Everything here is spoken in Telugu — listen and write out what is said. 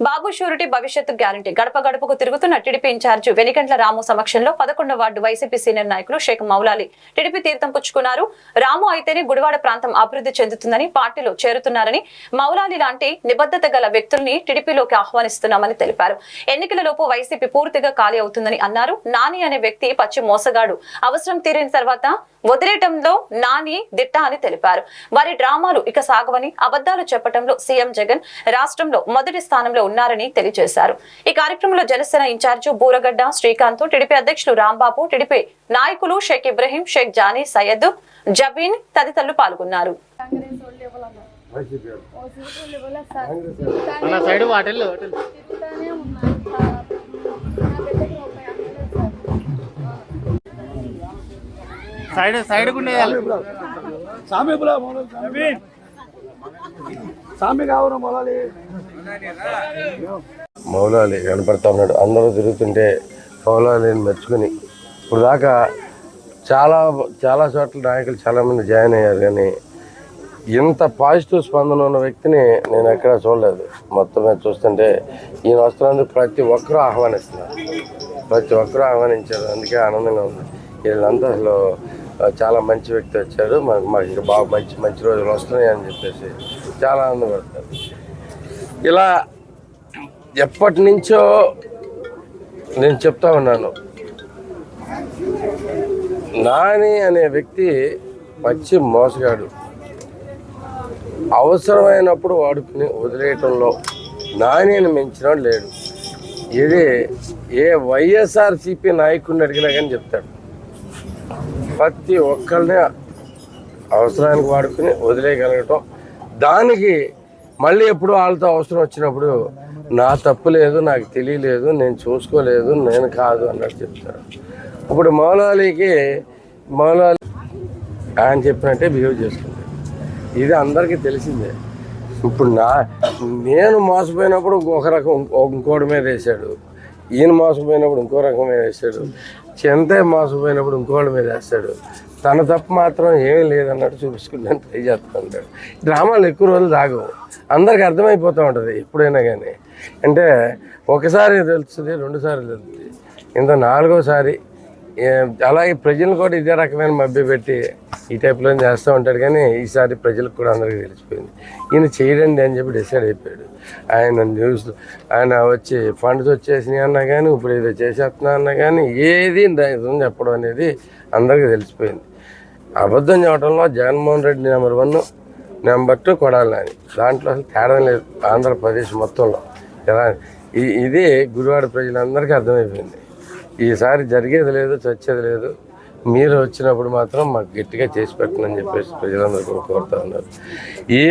బాబు షూరిటీ భవిష్యత్తు గ్యారంటీ. గడప గడపకు తిరుగుతున్న టీడీపీ ఇన్ఛార్జ్ వెనికంట్ల రాము సమక్షంలో పదకొండవ వార్డు వైసీపీ సీనియర్ నాయకులు షేక్ మౌలాలి టీడీపీ తీర్థం పుచ్చుకున్నారు. రాము అయితేనే గుడివాడ ప్రాంతం అభివృద్ధి చెందుతుందని పార్టీలో చేరుతున్నారని మౌలాలి లాంటి నిబద్ధత గల వ్యక్తుల్ని టీడీపీలోకి ఆహ్వానిస్తున్నామని తెలిపారు. ఎన్నికలలోపు వైసీపీ పూర్తిగా ఖాళీ అవుతుందని అన్నారు. నాని అనే వ్యక్తి పచ్చి మోసగాడు. అవసరం తీరిన తర్వాత వదిలేయటంలో నాని దిట్ట అని తెలిపారు. వారి డ్రామాలు ఇక సాగవని అబద్దాలు చెప్పడంలో సీఎం జగన్ రాష్ట్రంలో మొదటి స్థానంలో ఉన్నారని తెలియజేశారు. ఈ కార్యక్రమంలో జనసేన ఇన్ఛార్జి బూరగడ్డ శ్రీకాంత్ టీడీపీ అధ్యక్షులు రాంబాబు టీడీపీ నాయకులు షేక్ ఇబ్రహీం షేక్ జానీ సయ్యద్ జబీన్ తదితరులు పాల్గొన్నారు. సైడ్ సైడ్ సైడ్ ఉండేయాలి. సామి మౌలాలి. కనపడతా ఉన్నాడు. అందరూ తిరుగుతుంటే మౌలాలిని మెచ్చుకుని ఇప్పుడు దాకా చాలా చాలా చోట్ల నాయకులు చాలామంది జాయిన్ అయ్యారు కానీ ఇంత పాజిటివ్ స్పందన ఉన్న వ్యక్తిని నేను ఎక్కడా చూడలేదు. మొత్తం మీద చూస్తుంటే ఈయన వస్తున్నందుకు ప్రతి ఒక్కరూ ఆహ్వానిస్తున్నారు. ప్రతి ఒక్కరూ ఆహ్వానించారు. అందుకే ఆనందంగా ఉంది. వీళ్ళంతా అసలు చాలా మంచి వ్యక్తి వచ్చాడు. మాకు మాకు ఇంకా బాగా మంచి మంచి రోజులు వస్తున్నాయి అని చెప్పేసి చాలా ఆనందపడతారు. ఇలా ఎప్పటి నుంచో నేను చెప్తా ఉన్నాను. నాని అనే వ్యక్తి పచ్చి మోసగాడు. అవసరమైనప్పుడు వాడుకుని వదిలేయటంలో నాణ్యని మించిన లేడు. ఇది ఏ వైఎస్ఆర్సిపి నాయకుడిని అడిగినా కానీ చెప్తాడు. ప్రతి ఒక్కరిని అవసరానికి వాడుకుని వదిలేయగలగటం. దానికి మళ్ళీ ఎప్పుడు వాళ్ళతో అవసరం వచ్చినప్పుడు నా తప్పు లేదు నాకు తెలియలేదు నేను చూసుకోలేదు నేను కాదు అన్నట్టు చెప్తారు. ఇప్పుడు మౌలాలీకి మౌలాలి ఆయన చెప్పినట్టే బిహేవ్ చేసుకుంది. ఇది అందరికీ తెలిసిందే. ఇప్పుడు నా నేను మోసపోయినప్పుడు ఒక రకం ఇంకోటి మీద వేసాడు ఈయన మోసపోయినప్పుడు ఇంకో రకం మీద వేసాడు మోసపోయినప్పుడు ఇంకోళ్ళ మీద వేస్తాడు. తన తప్పు మాత్రం ఏమీ లేదన్నట్టు చూపించుకుంటాను ట్రై చేస్తూ ఉంటాడు డ్రామాలు ఎక్కువ రోజులు తాగవు అందరికి అర్థమైపోతూ ఉంటుంది ఎప్పుడైనా కానీ అంటే ఒకసారి తెలుస్తుంది రెండుసార్లు తెలుస్తుంది. ఇంత నాలుగోసారి అలాగే ప్రజలు కూడా ఇదే రకమైన మభ్య పెట్టి ఈ టైప్లో చేస్తూ ఉంటాడు కానీ ఈసారి ప్రజలకు కూడా అందరికీ తెలిసిపోయింది. ఈయన చేయడండి అని చెప్పి డిసైడ్ అయిపోయాడు. ఆయన న్యూస్ ఆయన వచ్చి ఫండ్స్ వచ్చేసినాయి అన్నా కానీ ఇప్పుడు ఏదో చేసేస్తున్నా అన్నా కానీ ఏది చెప్పడం అనేది అందరికీ తెలిసిపోయింది. అబద్ధం చెప్పడంలో Jaganmohan Reddy number one number two కొడాలని. దాంట్లో అసలు తేడా లేదు ఆంధ్రప్రదేశ్ మొత్తంలో. ఎలా ఇది గుడివాడ ప్రజలందరికీ అర్థమైపోయింది. ఈసారి జరిగేది లేదు చచ్చేది లేదు. మీరు వచ్చినప్పుడు మాత్రం మాకు గట్టిగా చేసి పెట్టనని చెప్పేసి ప్రజలందరూ కూడా కోరుతా ఉన్నారు. ఏ